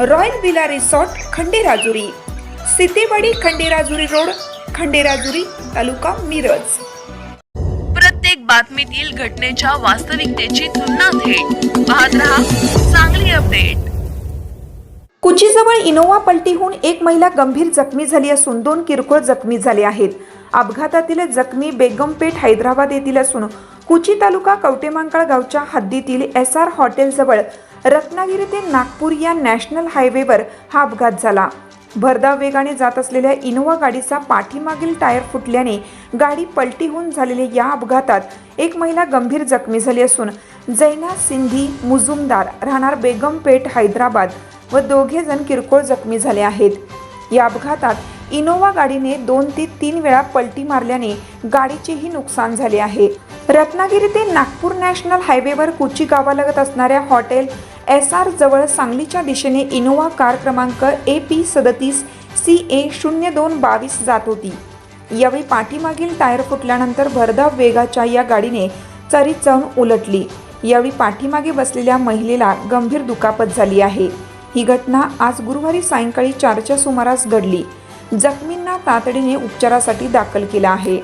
Royal villa resort Khanderajuri. Sitewadi Khanderajuri road Khanderajuri taluka Miraj. प्रत्येक बातमीतील घटनेच्या वास्तविकतेची तुलना थेट. पाहत रहा चांगली अपडेट. कुचीजवळ इनोवा पलटीहून एक महिला गंभीर जखमी झाली असून दोन किरकोळ जखमी झाले आहेत. अपघातातील जखमी बेगमपेठ हैदराबाद येथील असून कुची तालुका कवटेमांकाळ गावच्या हद्दीतील एस आर हॉटेलजवळ रत्नागिरी ते नागपूर या नॅशनल हायवेवर हा अपघात झाला. भरधाव वेगाने जात असलेल्या इनोवा गाडीचा पाठीमागील टायर फुटल्याने गाडी पलटी होऊन झालेल्या या अपघातात एक महिला गंभीर जखमी झाली असून जैना सिंधी मुजुमदार राहणार बेगमपेठ हैदराबाद व दोघे जण किरकोळ जखमी झाले आहेत. या अपघातात इनोवा गाडीने दोन ते तीन वेळा पलटी मारल्याने गाडीचेही नुकसान झाले आहे. रत्नागिरी ते नागपूर नॅशनल हायवेवर कुची गावालगत असणाऱ्या हॉटेल एस आर जवळ सांगलीच्या दिशेने इनोवा कार क्रमांक ए पी सदतीस सी ए शून्य दोन बावीस जात होती. यावेळी पाठीमागील टायर फुटल्यानंतर भरधाव वेगाच्या या गाडीने चरीत जाऊन उलटली. यावेळी पाठीमागे बसलेल्या महिलेला गंभीर दुखापत झाली आहे. ही घटना आज गुरुवारी सायंकाळी चारच्या सुमारास घडली. जखमींना तातडीने उपचारासाठी दाखल केला आहे.